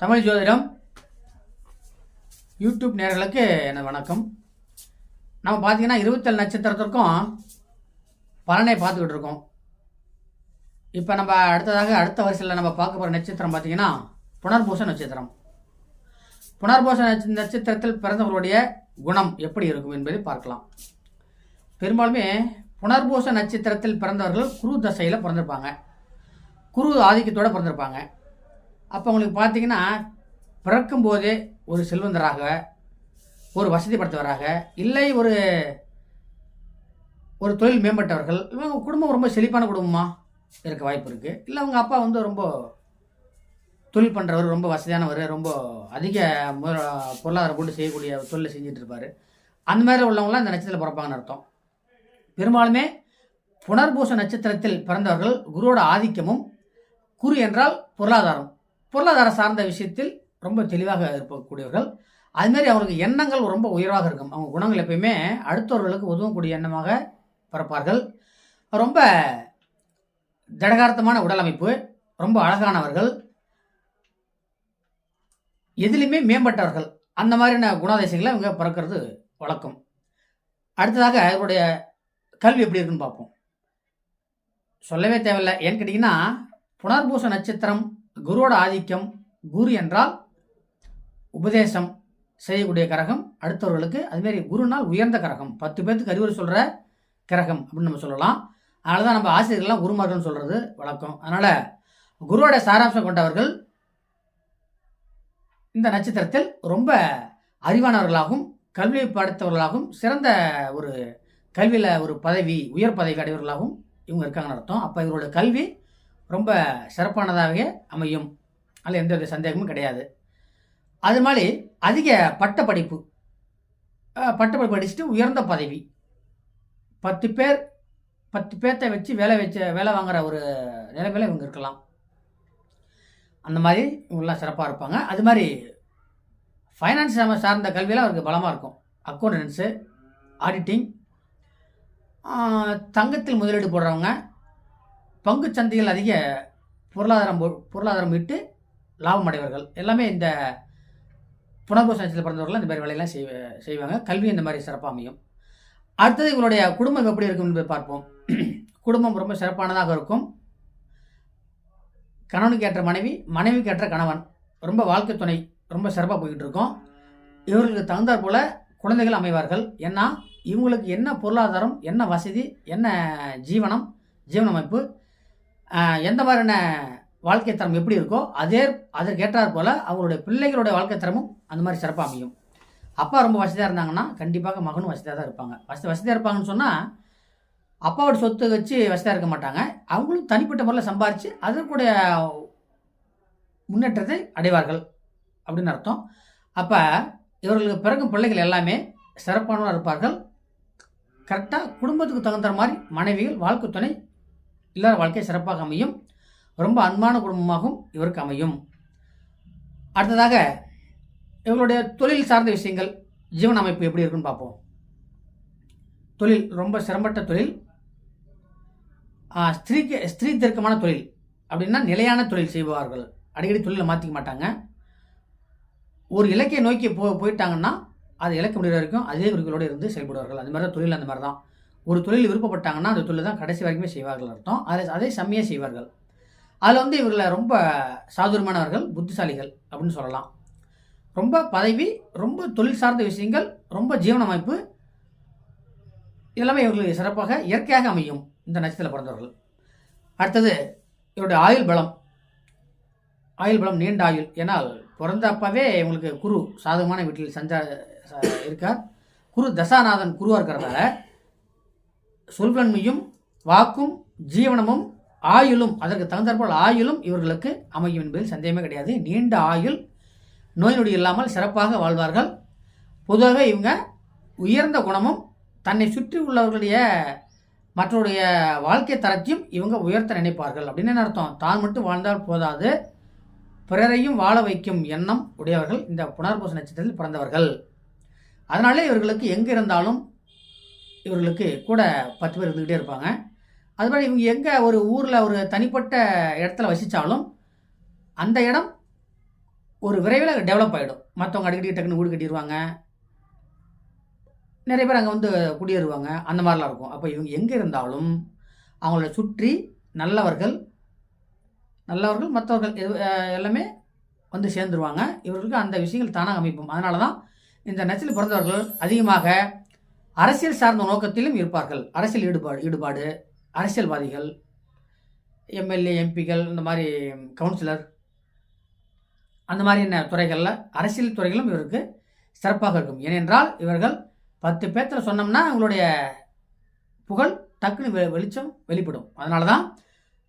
தமிழ் ஜோதிடம் யூடியூப் நேர்களுக்கு எனது வணக்கம். நம்ம பார்த்தீங்கன்னா இருபத்தேழு நட்சத்திரத்திற்கும் பலனை பார்த்துக்கிட்டு இருக்கோம். இப்போ நம்ம அடுத்ததாக அடுத்த வரிசையில் நம்ம பார்க்க போகிற நட்சத்திரம் பார்த்தீங்கன்னா புனர்பூச நட்சத்திரம். புனர்பூச நட்சத்திரத்தில் பிறந்தவர்களுடைய குணம் எப்படி இருக்கும் என்பதை பார்க்கலாம். பெரும்பாலுமே புனர்பூச நட்சத்திரத்தில் பிறந்தவர்கள் குரு தசையில் பிறந்திருப்பாங்க. குரு ஆதிக்கத்தோடு பிறந்திருப்பாங்க. அப்போ உங்களுக்கு பார்த்தீங்கன்னா பிறக்கும்போது ஒரு செல்வந்தராக ஒரு வசதி இல்லை ஒரு ஒரு தொழில் மேம்பட்டவர்கள் இவங்க குடும்பம் ரொம்ப செழிப்பான குடும்பமாக இருக்க வாய்ப்பு இருக்குது இல்லை அவங்க அப்பா வந்து ரொம்ப தொழில் பண்ணுறவர் ரொம்ப வசதியானவர் ரொம்ப அதிக மு- பொருளாதாரம் கொண்டு செய்யக்கூடிய தொழிலை செஞ்சுட்டு இருப்பார். அந்த மாதிரி உள்ளவங்களாம் இந்த நட்சத்திரத்தில் பிறப்பாங்கன்னு அர்த்தம். பெரும்பாலுமே புனர்பூச நட்சத்திரத்தில் பிறந்தவர்கள் குருவோட ஆதிக்கமும் குரு என்றால் பொருளாதாரம். பொருளாதார சார்ந்த விஷயத்தில் ரொம்ப தெளிவாக இருக்கக்கூடியவர்கள் அதுமாரி அவங்களுக்கு எண்ணங்கள் ரொம்ப உயர்வாக இருக்கும். அவங்க குணங்கள் எப்பயுமே அடுத்தவர்களுக்கு உதவக்கூடிய எண்ணமாக பிறப்பார்கள். ரொம்ப திடகார்த்தமான உடல் அமைப்பு ரொம்ப அழகானவர்கள். எதிலுமே மேம்பட்டவர்கள். அந்த மாதிரியான குணாதிசயங்களை இவங்க பிறக்கிறது வழக்கம். அடுத்ததாக இவருடைய கல்வி எப்படி இருக்குன்னு பார்ப்போம். சொல்லவே தேவையில்லை. ஏன்னு கேட்டிங்கன்னா புனர்பூச நட்சத்திரம் குருவோட ஆதிக்கம் குரு என்றால் உபதேசம் செய்யக்கூடிய கரகம். அடுத்தவர்களுக்கு அதுமாரி குருனால் உயர்ந்த கரகம். பத்து பேர்த்துக்கு அறிவுரை சொல்கிற கிரகம் அப்படின்னு நம்ம சொல்லலாம். அதனால தான் நம்ம ஆசிரியர்கள்லாம் குருமார்கள்னு சொல்கிறது வழக்கம். அதனால் குருவோட சாராம்சம் கொண்டவர்கள் இந்த நட்சத்திரத்தில் ரொம்ப அறிவானவர்களாகவும் கல்வி படைத்தவர்களாகவும் சிறந்த ஒரு கல்வியில் ஒரு பதவி உயர் பதவி அடைவர்களாகவும் இவங்க இருக்காங்கன்னு அர்த்தம். அப்போ இவரோட கல்வி ரொம்ப சிறப்பானதாகவே அமையும். அதில் எந்த ஒரு சந்தேகமும் கிடையாது. அது மாதிரி அதிக பட்டப்படிப்பு அஹ், பட்டப்படிப்பு படிச்சுட்டு உயர்ந்த பதவி. பத்து பேர் பத்து பேர்த்த வச்சு வேலை வச்ச வேலை வாங்குற ஒரு நிலைமையில் இவங்க இருக்கலாம். அந்த மாதிரி இவங்கெல்லாம் சிறப்பாக இருப்பாங்க. அது மாதிரி ஃபைனான்ஸ் நம்ம சார்ந்த கல்வியெல்லாம் அவருக்கு பலமாக இருக்கும். அக்கௌண்டன்ஸு ஆடிட்டிங் தங்கத்தில் முதலீடு போடுறவங்க பங்கு சந்தையில் அதிக பொருளாதாரம் பொருளாதாரம் ஈட்டு லாபம் அடைவர்கள். எல்லாமே இந்த புனர்பூச நட்சத்திரத்தில் பிறந்தவர்கள் இந்த மாதிரி வேலையெல்லாம் செய்வ செய்வாங்க. கல்வி இந்த மாதிரி சிறப்பாக அமையும். அடுத்தது இவங்களுடைய குடும்பம் எப்படி இருக்கும் என்பதை பார்ப்போம். குடும்பம் ரொம்ப சிறப்பானதாக இருக்கும். கணவனுக்கு ஏற்ற மனைவி மனைவிக்கு ஏற்ற கணவன். ரொம்ப வாழ்க்கை துணை ரொம்ப சிறப்பாக போய்கிட்டு இருக்கோம். இவர்களுக்கு தகுந்தாற் போல் குழந்தைகள் அமைவார்கள். ஏன்னா இவங்களுக்கு என்ன பொருளாதாரம் என்ன வசதி என்ன ஜீவனம் ஜீவனமைப்பு எந்த மாதிரியான வாழ்க்கை தரம் எப்படி இருக்கோ அதே அதற்கு போல் அவங்களுடைய பிள்ளைகளுடைய வாழ்க்கை தரமும் அந்த மாதிரி சிறப்பாக அமையும். அப்பா ரொம்ப வசதியாக இருந்தாங்கன்னா கண்டிப்பாக மகனும் வசதியாக தான் இருப்பாங்க. வசதி வசதியாக இருப்பாங்கன்னு சொன்னால் அப்பாவோட சொத்து வச்சு வசதியாக இருக்க மாட்டாங்க. அவங்களும் தனிப்பட்ட முறையில் சம்பாரித்து அதற்குடைய முன்னேற்றத்தை அடைவார்கள் அப்படின்னு அர்த்தம். அப்போ இவர்களுக்கு பிறக்கும் பிள்ளைகள் எல்லாமே சிறப்பானவராக இருப்பார்கள். கரெக்டாக குடும்பத்துக்கு தகுந்த மாதிரி மனைவிகள் வாழ்க்கை துணை இல்லற வாழ்க்கை சிறப்பாக அமையும். ரொம்ப அன்பான குடும்பமாகவும் இவருக்கு அமையும். அடுத்ததாக இவருடைய தொழில் சார்ந்த விஷயங்கள் ஜீவன அமைப்பு எப்படி இருக்குன்னு பார்ப்போம். தொழில் ரொம்ப சிரமப்பட்ட தொழில். ஸ்திரீக்கு ஸ்திரீ தர்க்கமான தொழில். அப்படின்னா நிலையான தொழில் செய்வார்கள் அடிக்கடி தொழிலை மாற்றிக்க மாட்டாங்க. ஒரு இலக்கிய நோக்கி போ போயிட்டாங்கன்னா அது இலக்க முடிகிற வரைக்கும் அதே குறிக்கோளோடு இருந்து செயல்படுவார்கள். அந்த மாதிரி தான் தொழில் அந்த மாதிரி தான் ஒரு தொழில் விருப்பப்பட்டாங்கன்னா அந்த தொழில் தான் கடைசி வரைக்குமே செய்வார்கள் அர்த்தம். அதை அதை செம்மையாக செய்வார்கள். அதில் வந்து இவர்களை ரொம்ப சாதுரமானவர்கள் புத்திசாலிகள் அப்படின்னு சொல்லலாம். ரொம்ப பதவி ரொம்ப தொழில் சார்ந்த விஷயங்கள் ரொம்ப ஜீவன அமைப்பு இதெல்லாமே இவர்களுக்கு சிறப்பாக இயற்கையாக அமையும் இந்த நட்சத்திரத்தில் பிறந்தவர்கள். அடுத்தது இவருடைய ஆயுள் பலம். ஆயுள் பலம் நீண்ட ஆயுள். ஏன்னால் பிறந்த அப்பவே இவங்களுக்கு குரு சாதகமான வீட்டில் சஞ்சா இருக்கார். குரு தசாநாதன் குருவாக இருக்கிறதால சொல்வன்மையும் வாக்கும் ஜீவனமும் ஆயுளும் அதற்கு தகுந்தாற்போல் ஆயுளும் இவர்களுக்கு அமையும் என்பதில் சந்தேகமே கிடையாது. நீண்ட ஆயுள் நோய் நொடி இல்லாமல் சிறப்பாக வாழ்வார்கள். பொதுவாக இவங்க உயர்ந்த குணமும் தன்னை சுற்றி உள்ளவர்களுடைய மற்றவருடைய வாழ்க்கை தரத்தையும் இவங்க உயர்த்த நினைப்பார்கள். அப்படின்னு என்ன அர்த்தம்? தான் மட்டும் வாழ்ந்தால் போதாது. பிறரையும் வாழ வைக்கும் எண்ணம் உடையவர்கள் இந்த புனர்பூச நட்சத்திரத்தில் பிறந்தவர்கள். அதனாலே இவர்களுக்கு எங்கே இருந்தாலும் இவர்களுக்கு கூட பத்து பேர் இருந்துக்கிட்டே இருப்பாங்க. அது மாதிரி இவங்க எங்கே ஒரு ஊரில் ஒரு தனிப்பட்ட இடத்துல வசித்தாலும் அந்த இடம் ஒரு விரைவில் டெவலப் ஆகிடும் மற்றவங்க அடிக்கடி டக்குன்னு வீடு கட்டிடுவாங்க நிறைய பேர் அங்கே வந்து குடியேறுவாங்க. அந்த மாதிரிலாம் இருக்கும். அப்போ இவங்க எங்கே இருந்தாலும் அவங்கள சுற்றி நல்லவர்கள் நல்லவர்கள் மற்றவர்கள் எது- எல்லாமே வந்து சேர்ந்துருவாங்க. இவர்களுக்கு அந்த விஷயங்கள் தானாக அமைப்பும். அதனால தான் இந்த நச்சில் பிறந்தவர்கள் அதிகமாக அரசியல் சார்ந்த நோக்கத்திலும் இருப்பார்கள். அரசியல் ஈடுபாடு ஈடுபாடு அரசியல்வாதிகள் எம்எல்ஏ எம்பிகள் இந்த மாதிரி கவுன்சிலர் அந்த மாதிரியான துறைகளில் அரசியல் துறைகளும் இவருக்கு சிறப்பாக இருக்கும். ஏனென்றால் இவர்கள் பத்து பேர்த்தில் சொன்னோம்னா அவங்களுடைய புகழ் டக்குன்னு வெ வெளிச்சம் வெளிப்படும். அதனால தான்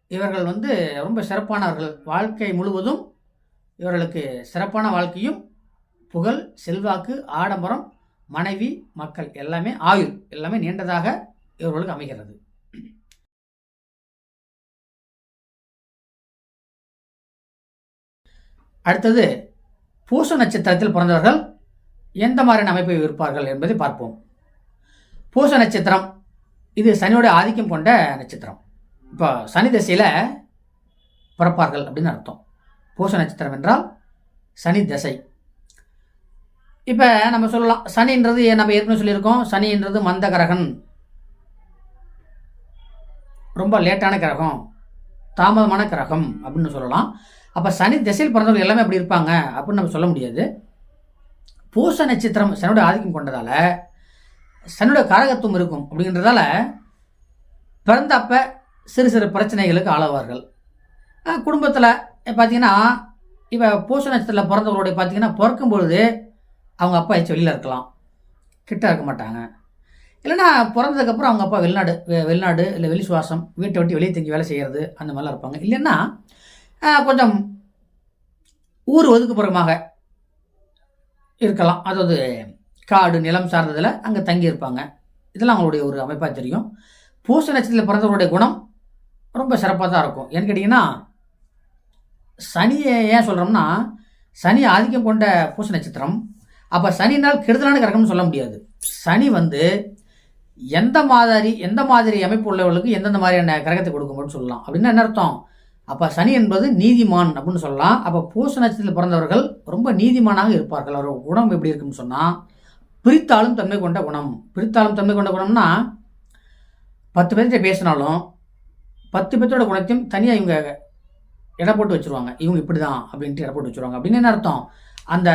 இவர்கள் வந்து ரொம்ப சிறப்பானவர்கள். வாழ்க்கை முழுவதும் இவர்களுக்கு சிறப்பான வாழ்க்கையும் புகழ் செல்வாக்கு ஆடம்பரம் மனைவி மக்கள் எல்லாமே ஆயுள் எல்லாமே நீண்டதாக இவர்களுக்கு அமைகிறது. அடுத்தது பூச நட்சத்திரத்தில் பிறந்தவர்கள் எந்த மாதிரியான அமைப்பை இருப்பார்கள் என்பதை பார்ப்போம். பூச நட்சத்திரம் இது சனியோட ஆதிக்கம் கொண்ட நட்சத்திரம். இப்போ சனி தசையில் பிறப்பார்கள் அப்படின்னு அர்த்தம். பூச நட்சத்திரம் என்றால் சனி தசை. இப்போ நம்ம சொல்லலாம். சனின்றது நம்ம ஏற்கனவே சொல்லியிருக்கோம். சனின்றது மந்த கிரகன் ரொம்ப லேட்டான கிரகம். தாமதமான கிரகம் அப்படின்னு சொல்லலாம். அப்போ சனி திசையில் பிறந்தவங்க எல்லாமே அப்படி இருப்பாங்க அப்படின்னு நம்ம சொல்ல முடியாது. பூச நட்சத்திரம் சனியோட ஆதிக்கம் கொண்டதால் சனியோட காரகத்துவம் இருக்கும் அப்படின்றதால பிறந்தப்ப சிறு சிறு பிரச்சனைகளுக்கு ஆளாவார்கள். குடும்பத்தில் பார்த்தீங்கன்னா இப்போ பூச நட்சத்திரத்தில் பிறந்தவர்களுடைய பார்த்தீங்கன்னா பிறக்கும் பொழுது அவங்க அப்பா எச்சு வெளியில் இருக்கலாம். கிட்ட இருக்க மாட்டாங்க. இல்லைன்னா பிறந்ததுக்கப்புறம் அவங்க அப்பா வெளிநாடு வெளிநாடு இல்லை வெளி சுவாசம் வீட்டை விட்டு வெளியே தங்கி வேலை செய்கிறது அந்த மாதிரிலாம் இருப்பாங்க. இல்லைன்னா கொஞ்சம் ஊர் ஒதுக்குப்புறமாக இருக்கலாம். அதாவது காடு நிலம் சார்ந்ததில் அங்கே தங்கி இருப்பாங்க. இதெல்லாம் அவங்களுடைய ஒரு அமைப்பாக தெரியும். பூச நட்சத்திரத்தில் பிறந்தவருடைய குணம் ரொம்ப சிறப்பாக தான் இருக்கும். ஏன்னு கேட்டிங்கன்னா சனியை ஏன் சொல்கிறோம்னா சனி ஆதிக்கம் கொண்ட பூச நட்சத்திரம் அப்போ சனினால் கெடுதலான கிரகம்னு சொல்ல முடியாது. சனி வந்து எந்த மாதிரி எந்த மாதிரி அமைப்பு உள்ளவர்களுக்கு எந்தெந்த மாதிரியான கிரகத்தை கொடுக்கும்னு சொல்லலாம். அப்படின்னா என்ன அர்த்தம்? அப்போ சனி என்பது நீதிமான் அப்படின்னு சொல்லலாம். அப்போ பூச நட்சத்திரத்தில் பிறந்தவர்கள் ரொம்ப நீதிமானாக இருப்பார்கள். அவர் குணம் எப்படி இருக்குன்னு சொன்னால் பிரித்தாளும் தன்மை கொண்ட குணம். பிரித்தாளும் தன்மை கொண்ட குணம்னா பத்து பேர்கிட்ட பேசினாலும் பத்து பேர்த்தோட குணத்தையும் தனியாக இவங்க எடை போட்டு வச்சுருவாங்க. இவங்க இப்படி தான் அப்படின்ட்டு எடை போட்டு வச்சுருவாங்க. அப்படின்னு என்ன அர்த்தம்? அந்த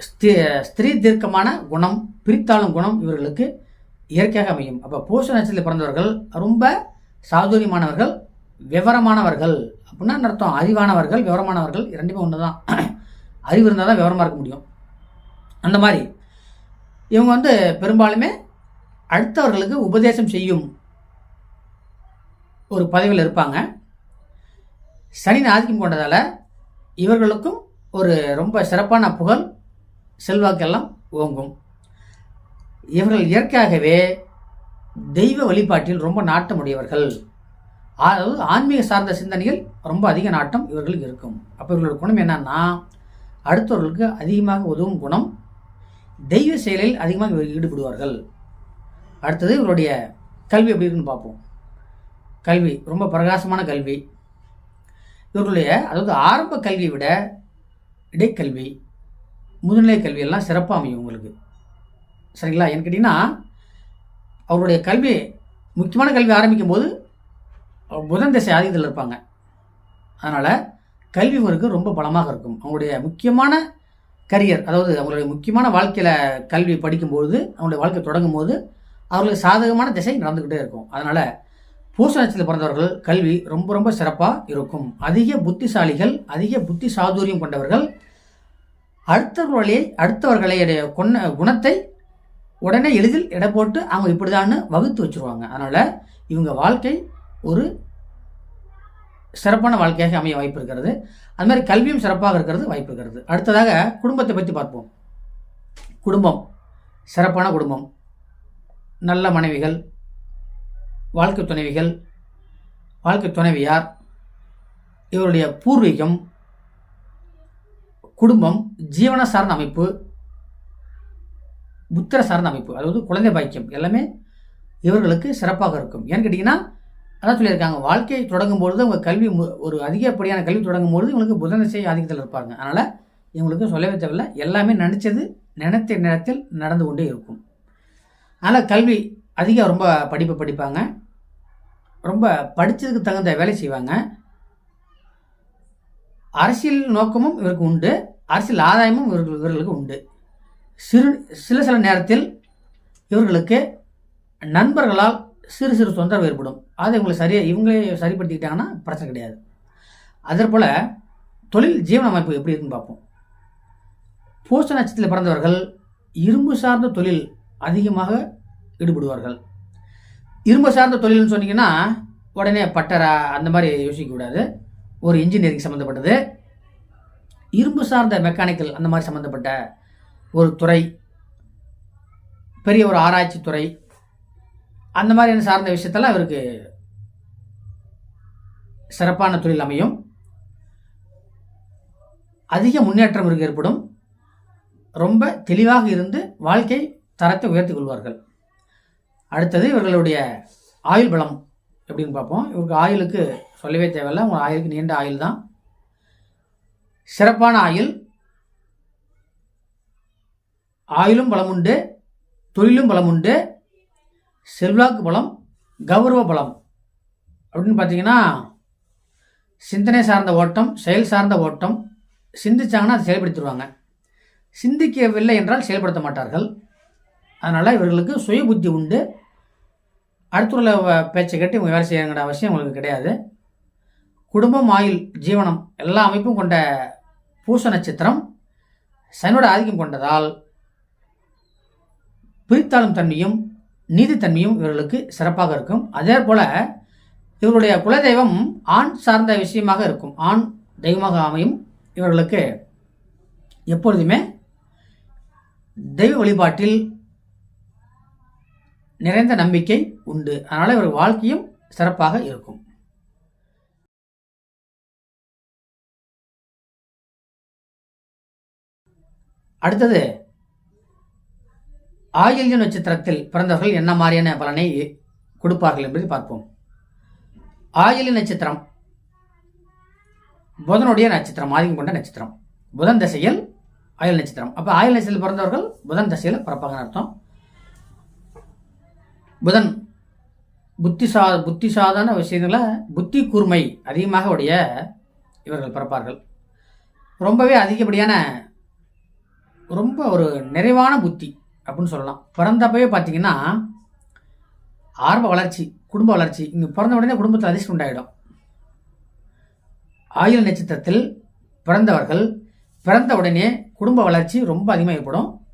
ஸ்திரீ தீர்க்கமான குணம் பிரித்தாளும் குணம் இவர்களுக்கு இயற்கையாக அமையும். அப்போ பூச நட்சத்திரத்தில் பிறந்தவர்கள் ரொம்ப சாதுரியமானவர்கள் விவரமானவர்கள் அப்படின்னா அர்த்தம்? அறிவானவர்கள் விவரமானவர்கள் இரண்டுமே ஒன்று தான் அறிவு இருந்தால் தான் விவரமாக இருக்க முடியும். அந்த மாதிரி இவங்க வந்து பெரும்பாலுமே அடுத்தவர்களுக்கு உபதேசம் செய்யும் ஒரு பதவியில் இருப்பாங்க. சனி ஆதிக்கம் கொண்டதால் இவர்களுக்கும் ஒரு ரொம்ப சிறப்பான புகழ் செல்வாக்கெல்லாம் ஓங்கும். இவர்கள் இயற்கையாகவே தெய்வ வழிபாட்டில் ரொம்ப நாட்டமுடையவர்கள் அதாவது ஆன்மீக சார்ந்த சிந்தனையில் ரொம்ப அதிக நாட்டம் இவர்களுக்கு இருக்கும். அப்போ இவர்களோட குணம் என்னன்னா அடுத்தவர்களுக்கு அதிகமாக உதவும் குணம் தெய்வ செயலில் அதிகமாக இவர்கள் ஈடுபடுவார்கள். அடுத்தது இவருடைய கல்வி எப்படி இருக்குன்னு பார்ப்போம். கல்வி ரொம்ப பிரகாசமான கல்வி. இவர்களுடைய அதாவது ஆரம்ப கல்வியை விட இடைக்கல்வி முதுநிலை கல்வி எல்லாம் சிறப்பாக அமையும் உங்களுக்கு. சரிங்களா? ஏன்னு கேட்டிங்கன்னா அவருடைய கல்வி முக்கியமான கல்வி ஆரம்பிக்கும் போது புதன் திசை ஆதிக்கத்தில் இருப்பாங்க. அதனால் கல்வி அவருக்கு ரொம்ப பலமாக இருக்கும். அவங்களுடைய முக்கியமான கரியர் அதாவது அவங்களுடைய முக்கியமான வாழ்க்கையில் கல்வி படிக்கும்போது அவங்களுடைய வாழ்க்கை தொடங்கும் போது அவர்களுக்கு சாதகமான திசை நடந்துக்கிட்டே இருக்கும். அதனால் பூச நட்சத்திரத்தில் பிறந்தவர்கள் கல்வி ரொம்ப ரொம்ப சிறப்பாக இருக்கும். அதிக புத்திசாலிகள் அதிக புத்தி சாதுரியம் கொண்டவர்கள் அடுத்தவர்களே அடுத்தவர்களுடைய கொன்ன குணத்தை உடனே எளிதில் எடை போட்டு அவங்க இப்படிதான்னு வகுத்து வச்சுருவாங்க. அதனால் இவங்க வாழ்க்கை ஒரு சிறப்பான வாழ்க்கையாக அமைய வாய்ப்பு இருக்கிறது. அது மாதிரி கல்வியும் சிறப்பாக இருக்கிறது வாய்ப்பு இருக்கிறது. அடுத்ததாக குடும்பத்தை பற்றி பார்ப்போம். குடும்பம். சிறப்பான குடும்பம். நல்ல மனைவிகள் வாழ்க்கை துணைவிகள் வாழ்க்கை துணைவியார் இவருடைய பூர்வீகம் குடும்பம் ஜீவன சார்ந்த அமைப்பு புத்திர சார்ந்த அமைப்பு அதாவது குழந்தை பாக்கியம் எல்லாமே இவர்களுக்கு சிறப்பாக இருக்கும். ஏன்னு கேட்டிங்கன்னா அதான் சொல்லியிருக்காங்க வாழ்க்கையை தொடங்கும் பொழுது உங்கள் கல்வி மு- ஒரு அதிகப்படியான கல்வி தொடங்கும் பொழுது இவங்களுக்கு புதன் ஆதிக்கத்தில் இருப்பாங்க. அதனால் இவங்களுக்கு சொல்லவே தேவையில்லை. எல்லாமே நினச்சது நினைத்த நேரத்தில் நடந்து கொண்டே இருக்கும். அதனால் கல்வி அதிகம் ரொம்ப படிப்பு படிப்பாங்க. ரொம்ப படித்ததுக்கு தகுந்த வேலை செய்வாங்க. அரசியல் நோக்கமும் இவருக்கு உண்டு. அரசியல் ஆதாயமும் இவர்கள் இவர்களுக்கு உண்டு. சிறு சில சில நேரத்தில் இவர்களுக்கு நண்பர்களால் சிறு சிறு தொந்தரவு ஏற்படும். அதை இவங்களை சரியாக இவங்களே சரிப்படுத்திக்கிட்டாங்கன்னா பிரச்சனை கிடையாது. அதே போல் தொழில் ஜீவன அமைப்பு எப்படி இருக்குன்னு பார்ப்போம். பூச நட்சத்திரத்தில் பிறந்தவர்கள் இரும்பு சார்ந்த தொழில் அதிகமாக ஈடுபடுவார்கள். இரும்பு சார்ந்த தொழில்னு சொன்னீங்கன்னா உடனே பட்டரா அந்த மாதிரி யோசிக்கக்கூடாது. ஒரு இன்ஜினியரிங் சம்மந்தப்பட்டது இரும்பு சார்ந்த மெக்கானிக்கல் அந்த மாதிரி சம்மந்தப்பட்ட ஒரு துறை பெரிய ஒரு ஆராய்ச்சி துறை அந்த மாதிரியான சார்ந்த விஷயத்தெல்லாம் இவருக்கு சிறப்பான தொழில் அமையும். அதிக முன்னேற்றம் இவருக்கு ஏற்படும். ரொம்ப தெளிவாக இருந்து வாழ்க்கை தரத்தை உயர்த்திக் கொள்வார்கள். அடுத்தது இவர்களுடைய ஆயுள் பலம் எப்படின்னு பார்ப்போம். இவருக்கு ஆயுளுக்கு சொல்லவே தேவையில்ல. உங்கள் ஆயுளுக்கு நீண்ட ஆயுள் தான். சிறப்பான ஆயுள். ஆயுளும் பலம் உண்டு. தொழிலும் பலமுண்டு செல்வாக்கு பலம் கௌரவ பலம். அப்படின்னு பார்த்தீங்கன்னா சிந்தனை சார்ந்த ஓட்டம் செயல் சார்ந்த ஓட்டம். சிந்திச்சாங்கன்னா அதை செயல்படுத்திடுவாங்க. சிந்திக்கவில்லை என்றால் செயல்படுத்த மாட்டார்கள். அதனால் இவர்களுக்கு சுய புத்தி உண்டு. அடுத்துள்ள பேச்சை கேட்டு இவங்க வேலை செய்யணுங்கிற அவசியம் உங்களுக்கு கிடையாது. குடும்பம் ஆயுள் ஜீவனம் எல்லா அமைப்பும் கொண்ட பூச நட்சத்திரம் சனியோட ஆதிக்கம் கொண்டதால் பிரித்தாளும் தன்மையும் நீதித்தன்மையும் இவர்களுக்கு சிறப்பாக இருக்கும். அதே போல இவருடைய குலதெய்வம் ஆண் சார்ந்த விஷயமாக இருக்கும். ஆண் தெய்வமாக அமையும் இவர்களுக்கு எப்பொழுதுமே தெய்வ வழிபாட்டில் நிறைந்த நம்பிக்கை உண்டு. அதனால் இவர் வாழ்க்கையும் சிறப்பாக இருக்கும். அடுத்தது ஆயில்ய நட்சத்திரத்தில் பிறந்தவர்கள் என்ன மாதிரியான பலனை கொடுப்பார்கள் என்பதை பார்ப்போம். ஆயில்ய நட்சத்திரம் புதனுடைய நட்சத்திரம் ஆதிக்கம் கொண்ட நட்சத்திரம். புதன் திசையில் ஆயுள் நட்சத்திரம். அப்போ ஆயுள் நட்சத்திரத்தில் பிறந்தவர்கள் புதன் திசையில் பிறப்பாங்க அர்த்தம். புதன் புத்தி சா புத்தி சாதாரண புத்தி கூர்மை அதிகமாக உடைய இவர்கள் பிறப்பார்கள். ரொம்பவே அதிகப்படியான ரொம்ப ஒரு நிறைவான புத்தி அப்படின்னு சொல்லலாம். பிறந்தப்பவே பார்த்தீங்கன்னா ஆரம்ப வளர்ச்சி குடும்ப வளர்ச்சி இங்கே பிறந்த உடனே குடும்பத்தில் அதிர்ஷ்டம் உண்டாயிடும். ஆயுள் நட்சத்திரத்தில் பிறந்தவர்கள் பிறந்த உடனே குடும்ப வளர்ச்சி ரொம்ப அதிகமாக ஏற்படும்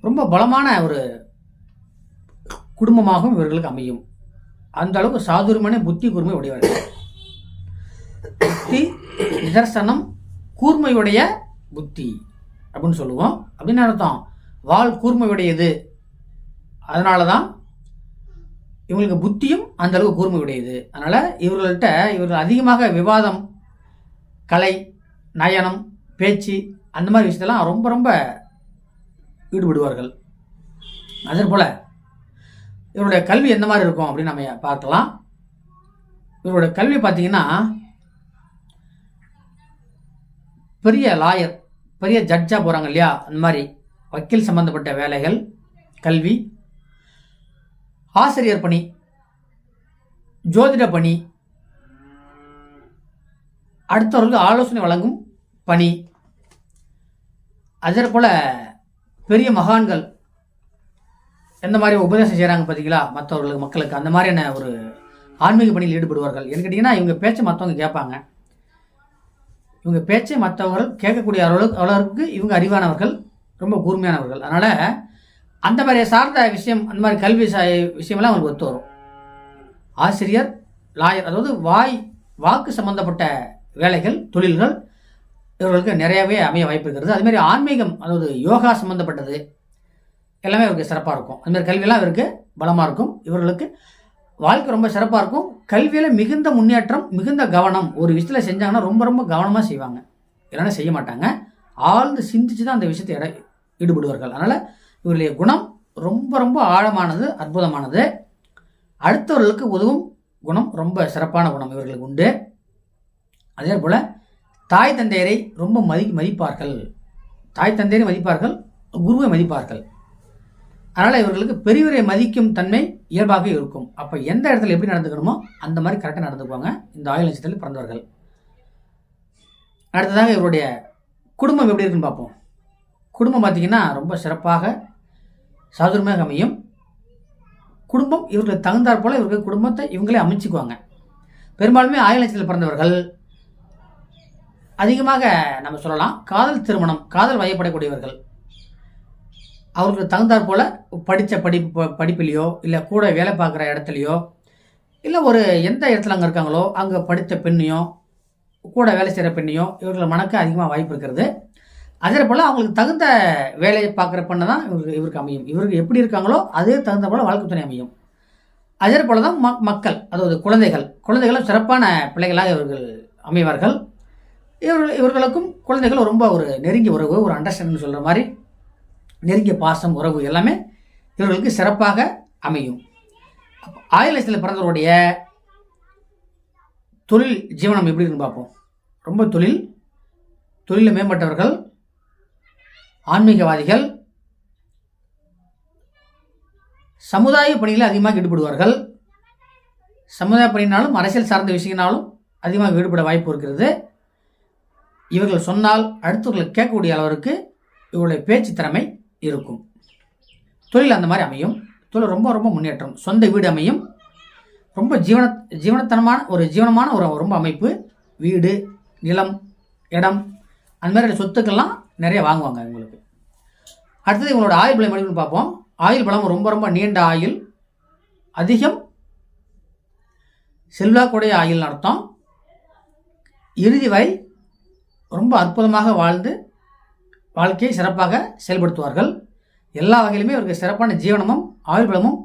ரொம்ப பலமான ஒரு குடும்பமாகவும் இவர்களுக்கு அமையும். அந்த அளவுக்கு சாதுரியமான புத்தி கூர்மை உடையவர்கள். புத்தி நிதர்சனம் கூர்மையுடைய புத்தி. அப்படின்னு சொல்லுவோம். அப்படின்னு அர்த்தம். வால் கூர்மையுடையது. அதனால தான் இவங்களுக்கு புத்தியும் அந்த அளவுக்கு கூர்மையுடையது. அதனால் இவர்கள்ட்ட இவர்கள் அதிகமாக விவாதம் கலை நயனம் பேச்சு அந்த மாதிரி விஷயத்தெல்லாம் ரொம்ப ரொம்ப ஈடுபடுவார்கள். அதே போல் இவருடைய கல்வி எந்த மாதிரி இருக்கும் அப்படின்னு நம்ம பார்க்கலாம். இவருடைய கல்வி பார்த்தீங்கன்னா பெரிய லாயர் பெரிய ஜட்ஜாக போகிறாங்க இல்லையா? அந்த மாதிரி வக்கீல் சம்பந்தப்பட்ட வேலைகள் கல்வி ஆசிரியர் பணி ஜோதிட பணி அடுத்தவர்களுக்கு ஆலோசனை வழங்கும் பணி. அதே போல் பெரிய மகான்கள் எந்த மாதிரி உபதேசம் செய்கிறாங்க பார்த்தீங்களா மற்றவர்களுக்கு மக்களுக்கு அந்த மாதிரியான ஒரு ஆன்மீக பணியில் ஈடுபடுவார்கள். என்ன கேட்டிங்கன்னா இவங்க பேச்சை மற்றவங்க கேட்பாங்க. இவங்க பேச்சை மற்றவர்கள் கேட்கக்கூடிய அளவுக்கு அளவுக்கு இவங்க அறிவானவர்கள் ரொம்ப கூர்மையானவர்கள். அதனால் அந்த மாதிரி சார்ந்த விஷயம் அந்த மாதிரி கல்வி விஷயமெல்லாம் அவங்களுக்கு ஒத்து வரும். ஆசிரியர் லாயர் அதாவது வாய் வாக்கு சம்பந்தப்பட்ட வேலைகள் தொழில்கள் இவர்களுக்கு நிறையவே அமைய வாய்ப்பு இருக்கிறது. அதுமாரி ஆன்மீகம் அதாவது யோகா சம்மந்தப்பட்டது எல்லாமே இவருக்கு சிறப்பாக இருக்கும். அதுமாதிரி கல்வியெல்லாம் இவருக்கு பலமாக இருக்கும். இவர்களுக்கு வாழ்க்கை ரொம்ப சிறப்பாக இருக்கும். கல்வியில் மிகுந்த முன்னேற்றம் மிகுந்த கவனம். ஒரு விஷயத்தில் செஞ்சாங்கன்னா ரொம்ப ரொம்ப கவனமாக செய்வாங்க. இல்லைன்னா செய்ய மாட்டாங்க. ஆழ்ந்து சிந்திச்சு தான் அந்த விஷயத்தை இட ஈடுபடுவார்கள். அதனால் இவருடைய குணம் ரொம்ப ரொம்ப ஆழமானது அற்புதமானது. அடுத்தவர்களுக்கு உதவும் குணம் ரொம்ப சிறப்பான குணம் இவர்களுக்கு உண்டு. அதே போல் தாய் தந்தையரை ரொம்ப மதி மதிப்பார்கள். தாய் தந்தையரை மதிப்பார்கள் குருவை மதிப்பார்கள். அதனால் இவர்களுக்கு பெரியவரை மதிக்கும் தன்மை இயல்பாக இருக்கும். அப்போ எந்த இடத்துல எப்படி நடந்துக்கணுமோ அந்த மாதிரி கரெக்டாக நடந்துக்குவாங்க இந்த ஆயுள் நட்சத்திரத்தில் பிறந்தவர்கள். அடுத்ததாக இவருடைய குடும்பம் எப்படி இருக்குன்னு பார்ப்போம். குடும்பம் பார்த்திங்கன்னா ரொம்ப சிறப்பாக சாதுரியமாக அமையும். குடும்பம் இவர்களுக்கு தகுந்தாற் போல் இவர்கள் குடும்பத்தை இவங்களே அமைச்சுக்குவாங்க. பெரும்பாலுமே ஆயுள் நட்சத்திரத்தில் பிறந்தவர்கள் அதிகமாக நம்ம சொல்லலாம் காதல் திருமணம் காதல் வயப்படக்கூடியவர்கள். அவர்களுக்கு தகுந்தாற் போல் படித்த படிப்பு படிப்பிலையோ இல்லை கூட வேலை பார்க்குற இடத்துலையோ இல்லை ஒரு எந்த இடத்துல அங்கே இருக்காங்களோ அங்கே படித்த பெண்ணையும் கூட வேலை செய்கிற பெண்ணையோ இவர்கள் மணக்க அதிகமாக வாய்ப்பு இருக்கிறது. அதே போல் அவங்களுக்கு தகுந்த வேலையை பார்க்குற பெண்ணை தான் இவருக்கு இவருக்கு அமையும். இவருக்கு எப்படி இருக்காங்களோ அதே தகுந்த போல் வாழ்க்கை துணை அமையும். அதே போல் தான் ம மக்கள் அதாவது குழந்தைகள். குழந்தைகளும் சிறப்பான பிள்ளைகளாக இவர்கள் அமைவார்கள். இவர்கள் இவர்களுக்கும் குழந்தைகள் ரொம்ப ஒரு நெருங்கிய உறவு ஒரு அண்டர்ஸ்டாண்டிங் சொல்கிற மாதிரி நெருங்கிய பாசம் உறவு எல்லாமே இவர்களுக்கு சிறப்பாக அமையும். ஆயுளத்தில் பிறந்தவருடைய தொழில் ஜீவனம் எப்படி இருக்குன்னு பார்ப்போம். ரொம்ப தொழில் தொழிலில் மேம்பட்டவர்கள் ஆன்மீகவாதிகள் சமுதாய பணிகளில் அதிகமாக ஈடுபடுவார்கள். சமுதாய பணியினாலும் அரசியல் சார்ந்த விஷயனாலும் அதிகமாக ஈடுபட வாய்ப்பு இருக்கிறது. இவர்கள் சொன்னால் அடுத்தவர்களை கேட்கக்கூடிய அளவிற்கு இவருடைய பேச்சு திறமை இருக்கும். தொழில் அந்த மாதிரி அமையும். தொழில் ரொம்ப ரொம்ப முன்னேற்றம். சொந்த வீடு அமையும். ரொம்ப ஜீவன ஜீவனத்தனமான ஒரு ஜீவனமான ஒரு ரொம்ப அமைப்பு. வீடு நிலம் இடம் அந்த மாதிரி சொத்துக்கள்லாம் நிறைய வாங்குவாங்க இவங்களுக்கு. அடுத்தது இவங்களோட ஆயுள் பலம் எப்படி பார்ப்போம். ஆயுள் பலம் ரொம்ப ரொம்ப நீண்ட ஆயுள். அதிகம் செல்வாக்குடைய ஆயுள் அர்த்தம். இறுதி வரை ரொம்ப அற்புதமாக வாழ்ந்து வாழ்க்கையை சிறப்பாக செயல்படுத்துவார்கள். எல்லா வகையிலுமே அவருக்கு சிறப்பான ஜீவனமும் ஆயுள் பலமும்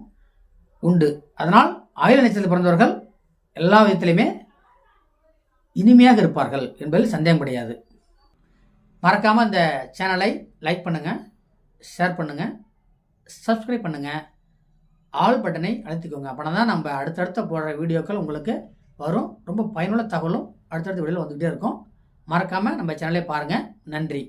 உண்டு. அதனால் ஆயுள் நட்சத்திரத்தில் பிறந்தவர்கள் எல்லா விதத்திலையுமே இனிமையாக இருப்பார்கள் என்பதில் சந்தேகம் கிடையாது. மறக்காமல் இந்த சேனலை லைக் பண்ணுங்கள் ஷேர் பண்ணுங்கள் சப்ஸ்கிரைப் பண்ணுங்கள் ஆல் பட்டனை அழுத்திக்கோங்க. அப்படின்னா தான் நம்ம அடுத்தடுத்த போடுற வீடியோக்கள் உங்களுக்கு வரும். ரொம்ப பயனுள்ள தகவலும் அடுத்தடுத்த வீடியோவில் வந்துகிட்டே இருக்கும். மறக்காமல் நம்ம சேனலை பாருங்கள் நன்றி.